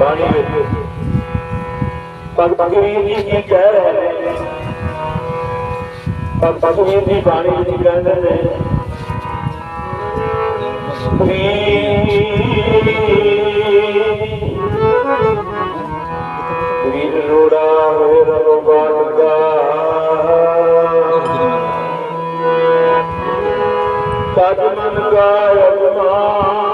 ਬਾਣੀ ਵਿੱਚ। ਭਗਤ ਕਬੀਰ ਜੀ ਕੀ ਕਹਿ ਰਹੇ ਨੇ? ਭਗਤ ਕਬੀਰ ਜੀ ਬਾਣੀ ਵਿੱਚ ਕਹਿੰਦੇ ਨੇ? ਕਬੀਰ ਲੋੜਾ ਹੋਏ ਰੋ ਬਾਟਗਾ ਤਜ ਮਨ ਗਾਇ ਅਜਮਾ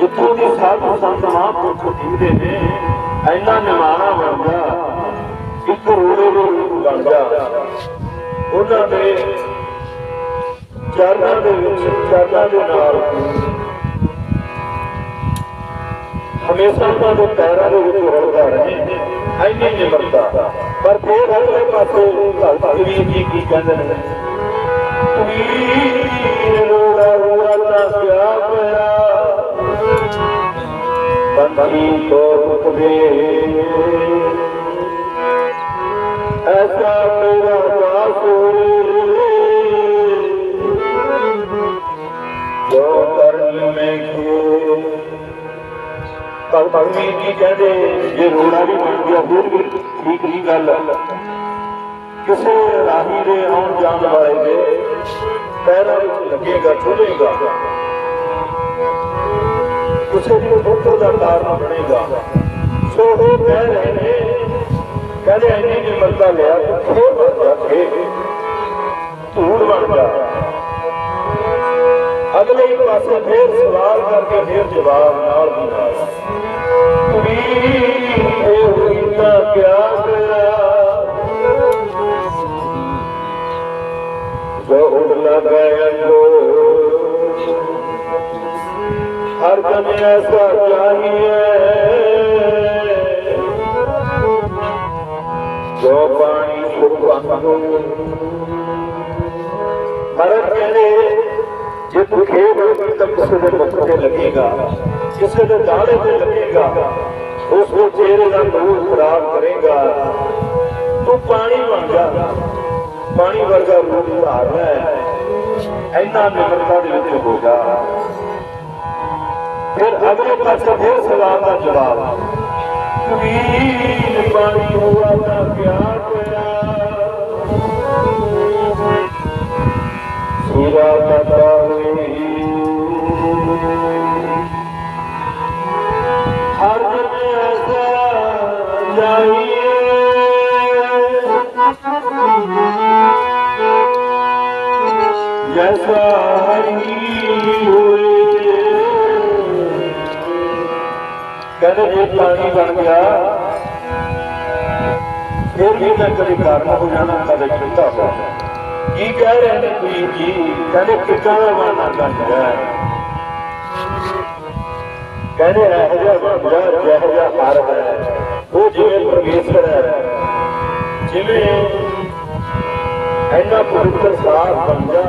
ਜਿੱਥੋਂ ਦੇ ਸਾਧੂ ਸੰਤ ਮਹਾਂਪੁਰਖ ਜੀਵਦੇ ਨੇ, ਇੰਨਾ ਨਿਮਾਣਾ ਬਣ ਜਾ ਇੱਕ ਰੋੜੇ ਦੇ ਰੂਪ ਬਣ ਜਾ ਉਹਨਾਂ ਦੇ ਚਰਨਾਂ ਦੇ ਵਿੱਚ, ਚਰਨਾਂ ਦੇ ਨਾਲ ਹਮੇਸ਼ਾ ਉਹਨਾਂ ਦੇ ਪੈਰਾਂ ਦੇ ਵਿੱਚ ਰੁਲਦਾ ਰਹੇ ਇੰਨੀ ਨਿਮਰਤਾ। ਪਰ ਫਿਰ ਅਗਲੇ ਪਾਸੇ ਭਗਤ ਕਬੀਰ ਜੀ ਕੀ ਕਹਿੰਦੇ ਨੇ? ਕਬੀਰ ਰੋੜਾ ਰੋੜਾ ਤਾਂ ਪਿਆ ਪਿਆ ਬੰਦੀ ਤੋਂ ਰੁਕਵੇ ਐਸਾ ਮੇਰਾ ਦਾਸ ਜੋ ਕਰਨ ਮੈਂ ਖੇ ਭਗਤ ਕਬੀਰ ਜੀ ਕਹਿੰਦੇ ਜੇ ਰੋਣਾ ਵੀ ਬਣ ਗਿਆ ਫਿਰ ਵੀ ਠੀਕ ਨਹੀਂ ਗੱਲ ਕਿਸੇ ਰਾਹੀ ਦੇ ਆਉਣ ਜਾਣ ਵਾਲੇ ਦੇ ਪੈਰਾਂ ਵਿੱਚ ਲੱਗੇਗਾ ਛੁਲੇਗਾ ਕਿਸੇ ਦੀ ਦੁੱਖ ਦਾ ਕਾਰਨ ਬਣੇਗਾ। ਸੋ ਉਹ ਕਹਿ ਰਹੇ ਨੇ, ਕਹਿੰਦੇ ਇੰਨੀ ਨਿਮਰਤਾ ਲਿਆ ਕਿ ਬਣ ਜਾ ਕੇ ਧੂੜ ਬਣ ਜਾ। ਅਗਲੇ ਪਾਸੇ ਫੇਰ ਸਵਾਲ ਕਰਕੇ ਫੇਰ ਜਵਾਬ ਨਾਲ ਦੀ ਨਾਲ। ਕਬੀਰ ਇਹ ਹੋਈ ਕਿਆ ਕਰਾਂ ਜੋ ਉਡ ਲਗਾਇਆ ਜੋ ਹਰ ਜਨ ਐਸਾ ਚਾਹੀਏ। ਜੋ ਪਾਣੀ ਸੁਖਵੰਦੂ ਮਰਦ ਕਹਿੰਦੇ ਜੇ ਤੂੰ ਖੇਡ ਤਾਂ ਕਿਸੇ ਦੇ ਮੁਖ ਤੇ ਲੱਗੇਗਾ, ਕਿਸੇ ਦੇ ਦਾੜੇ ਤੇ ਲੱਗੇਗਾ, ਉਸ ਨੂੰ ਚਿਹਰੇ ਦਾ ਨੂਰ ਖਰਾਬ ਕਰੇਗਾ। ਤੂੰ ਪਾਣੀ ਬਣ ਪਾਣੀ ਵਰਗਾ ਰੂਪ ਧਾਰਨਾ ਹੈ ਇੰਨਾ ਨਿਮਰਤਾ ਦੇ ਵਿੱਚ ਹੋਗਾ। ਫਿਰ ਅਗਲੇ ਪਾਸੇ ਫਿਰ ਸਵਾਲ ਦਾ ਜਵਾਬ। ਕਬੀਰ ਪਾਣੀ ਹੋਆ ਤਾਂ ਕਿਆ ਕਰਾਂ ਸੁਰਾ ਪਤਾ ਹੋਈ ਕਹਿੰਦੇ ਜੇ, ਪਾਣੀ ਬਣ ਗਿਆ। ਫਿਰ ਵੀ ਮੈਂ ਕਦੇ ਕਾਰਨ ਹੋ ਜਾਣਾ ਕਦੇ ਛੁੱਟਾ ਹੋ ਕੀ ਕਹਿ ਰਹੇ ਨੇ ਕਬੀਰ ਜੀ? ਕਹਿੰਦੇ ਕਿੱਦਾਂ ਦਾ ਬਣਨਾ ਚਾਹੀਦਾ ਹੈ ਕਹਿੰਦੇ ਇਹ ਜਿਹਾ ਬਣ ਜਾ ਜਿਹੋ ਜਿਹਾ ਹਰ ਹੈ। ਉਹ ਜਿਵੇਂ ਪਰਮੇਸ਼ਰ ਹੈ। ਜਿਵੇਂ ਇੰਨਾ ਪਵਿੱਤਰ ਸਾਥ ਬਣ ਜਾ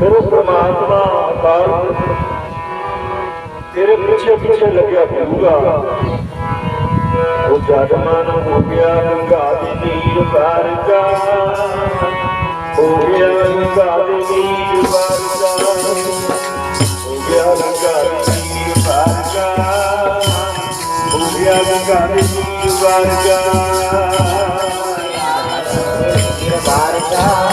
ਫਿਰ ਉਹ ਪ੍ਰਮਾਤਮਾ ਅਕਾਲ ਪੁਰਖ ਤੇਰੇ ਪਿੱਛੇ ਪਿੱਛੇ ਲੱਗਿਆ ਫਿਰੂਗਾ ਉਹ ਜਦ ਹੋ ਗਿਆ ਗੰਗਾ ਦੀ ਨੀਰ ਵਰਗਾ ਹੋ ਗਿਆ ਗੰਗਾ ਦੀ ਨੀਰ ਵਰਗਾ ਹੋ ਗਿਆ ਗੰਗਾ ਦੀ ਨੀਰ ਵਰਗਾ ਹੋ ਗਿਆ ਗੰਗਾ ਦੀ ਨੀਰ ਵਰਗਾ ਵਾਰਗਾ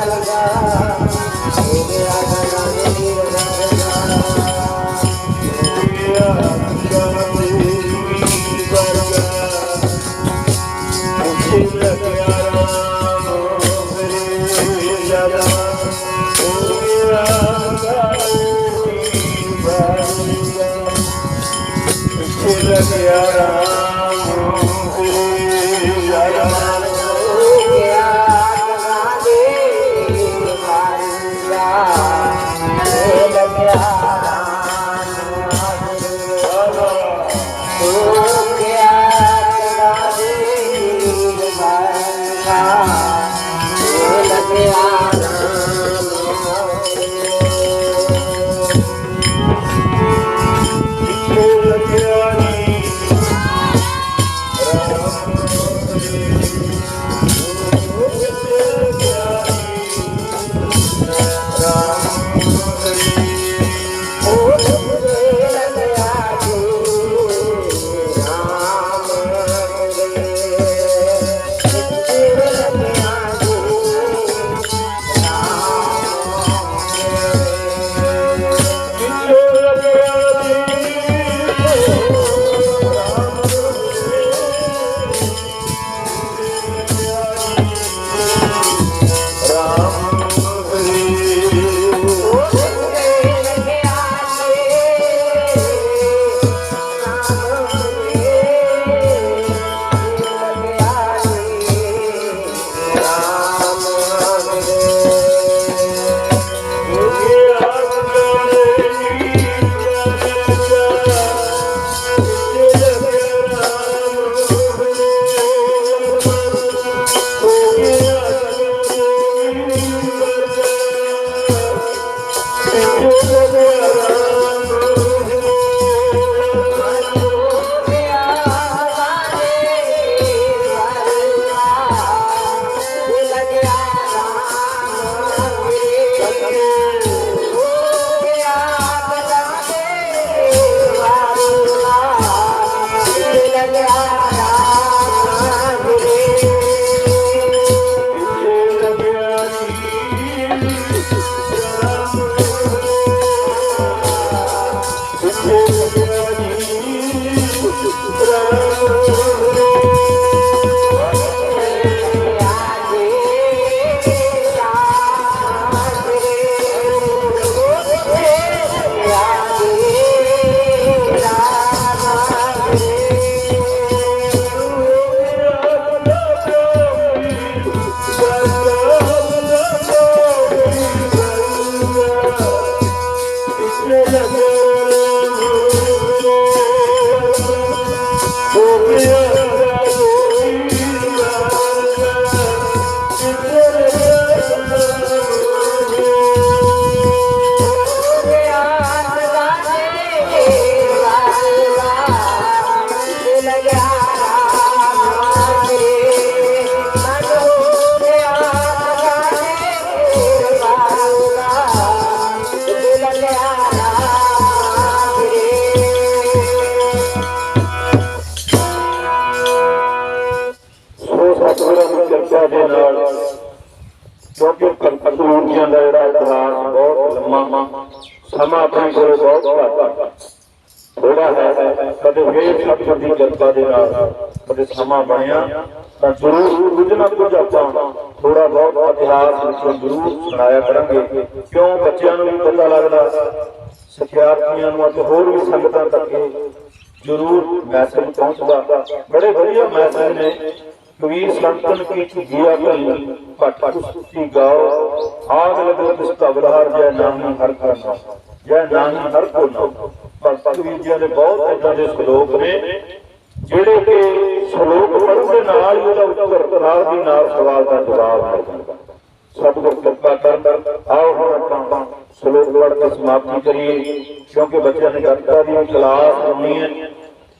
ਨੀਰ ਵਰਗਾ ਹੋ ਗਿਆ ਕਦੇ ਫੇਰ ਸਤਿਗੁਰ ਦੀ ਕਿਰਪਾ ਦੇ ਨਾਲ, ਕਦੇ ਸਮਾਂ ਬਣਿਆ, ਤਾਂ ਜ਼ਰੂਰ ਕੁਝ ਨਾ ਕੁਝ ਆਪਾਂ ਥੋੜਾ ਬਹੁਤ ਇਤਿਹਾਸ ਵਿੱਚੋਂ ਜ਼ਰੂਰ ਸੁਣਾਇਆ ਕਰਾਂਗੇ। ਕਿਉਂ ਬੱਚਿਆਂ ਨੂੰ ਵੀ ਪਤਾ ਲੱਗਦਾ, ਸਿੱਖਿਆਰਥੀਆਂ ਨੂੰ ਅਤੇ ਹੋਰ ਵੀ ਸੰਗਤਾਂ ਤੱਕ ਇਹ ਜ਼ਰੂਰ ਮੈਸੇਜ ਪਹੁੰਚਦਾ। ਬੜੇ ਵਧੀਆ ਮੈਸੇਜ ਨੇ। ਕਬੀਰ ਸੰਤਨ ਕੀ ਜੀਆ ਕਰੀ ਪਟ ਕੁਸਤੀ ਗਾਓ, ਆਗ ਲਗੋ ਤਿਸ ਕਬਰਹਾਰ ਜੈ ਨਾਮ ਹਰ ਕਾ ਨਾਮ ਜੈ ਨਾਮ ਹਰ ਕੋ ਨਾਮ ਪਰ ਕਬੀਰ ਦੇ ਬਹੁਤ ਏਦਾਂ ਦੇ ਸ਼ਲੋਕ ਨੇ, ਜਿਹੜੇ ਕਿ ਸ਼ਲੋਕ ਪੜ੍ਹਨ ਦੇ ਨਾਲ ਹੀ ਉਹਦਾ ਉੱਤਰ, ਨਾਲ ਦੀ ਨਾਲ ਸਵਾਲ ਦਾ ਜਵਾਬ ਮਿਲ ਜਾਂਦਾ। ਸਤਿਗੁਰ ਕਿਰਪਾ ਕਰਨ ਆਓ ਹੁਣ ਆਪਾਂ ਸ਼ਲੋਕ ਪੜ੍ਹ ਕੇ ਸਮਾਪਤੀ ਕਰੀਏ, ਕਿਉਂਕਿ ਬੱਚਿਆਂ ਨੇ ਗੱਤਕਾ ਦੀ ਕਲਾਸ ਹੋਣੀ ਹੈ,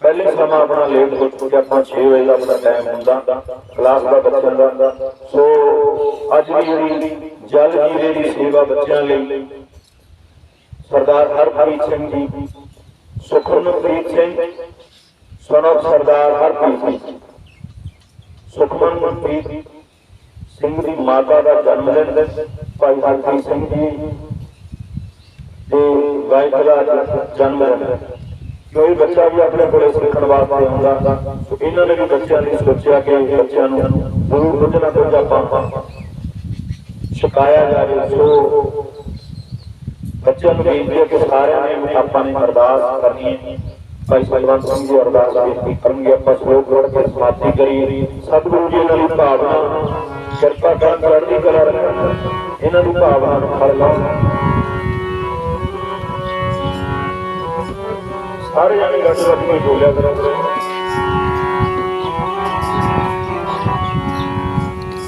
ਪਹਿਲੇ ਸਮਾਂ ਆਪਣਾ ਲੇਟ ਹੋ ਚੁੱਕਿਆ, ਆਪਾਂ 6 ਵਜੇ ਦਾ ਆਪਣਾ ਟਾਈਮ ਹੁੰਦਾ, ਕਲਾਸ ਦਾ ਬੱਚਿਆਂ ਦਾ ਸੋ ਅੱਜ ਦੀ ਜਿਹੜੀ ਜਲ ਜੀਰੇ ਦੀ ਸੇਵਾ ਬੱਚਿਆਂ ਲਈ, ਸਰਦਾਰ ਹਰਪ੍ਰੀਤ ਸਿੰਘ ਜੀ ਸੁਖਮਨਪ੍ਰੀਤ ਸਿੰਘ ਸਨੋ ਸਰਦਾਰ ਹਰਪ੍ਰੀਤ ਸਿੰਘ। ਸੁਖਮਨਪ੍ਰੀਤ ਸਿੰਘ ਦੀ ਮਾਤਾ ਦਾ ਜਨਮ ਦਿਨ ਭਾਈ ਹਰਪ੍ਰੀਤ ਸਿੰਘ ਜੀ। ਤੇ ਵਾਈਫ ਦਾ ਜਨਮ ਦਿਨ ਕੋਈ ਬੱਚਾ ਵੀ ਆਪਣੇ ਕੋਲੇ ਸਿੱਖਣ ਵਾਸਤੇ ਆਉਂਦਾ, ਸੋ ਇਹਨਾਂ ਨੇ ਵੀ ਬੱਚਿਆਂ ਲਈ ਸੋਚਿਆ ਕਿ ਬੱਚਿਆਂ ਨੂੰ ਜ਼ਰੂਰ ਕੁਝ ਨਾ ਕੁਝ ਆਪਾਂ ਸਿਖਾਇਆ ਜਾਵੇ, ਸੋ ਬੱਚਿਆਂ ਨੂੰ ਬੇਨਤੀ ਹੈ ਕਿ ਸਾਰਿਆਂ ਨੇ ਆਪਾਂ ਨੇ ਅਰਦਾਸ ਕਰਨੀ ਹੈ ਭਾਈ ਸਲਵੰਤ ਸਿੰਘ ਜੀ ਅਰਦਾਸ ਬੇਨਤੀ ਕਰਨਗੇ ਆਪਾਂ ਸ਼ਲੋਕ ਪੜ੍ਹ ਕੇ ਸਮਾਪਤੀ ਕਰੀਏ ਸਤਿਗੁਰੂ ਜੀ ਇਹਨਾਂ ਦੀ ਭਾਵਨਾ ਕਿਰਪਾ ਕਰਨ ਚੜ੍ਹਦੀ ਕਲਾ ਰੱਖਣ ਇਹਨਾਂ ਦੀ ਭਾਵਨਾ ਨੂੰ ਫਲ ਲਾਉਣ ਸਾਰੇ ਜਾਣੇ ਗੱਡ ਰੱਖ ਕੇ ਬੋਲਿਆ ਕਰੋ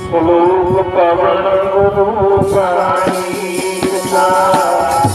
ਸਲੋਕ ਪਵਨ ਗੁਰੂ ਪਾਣੀ ਸਾ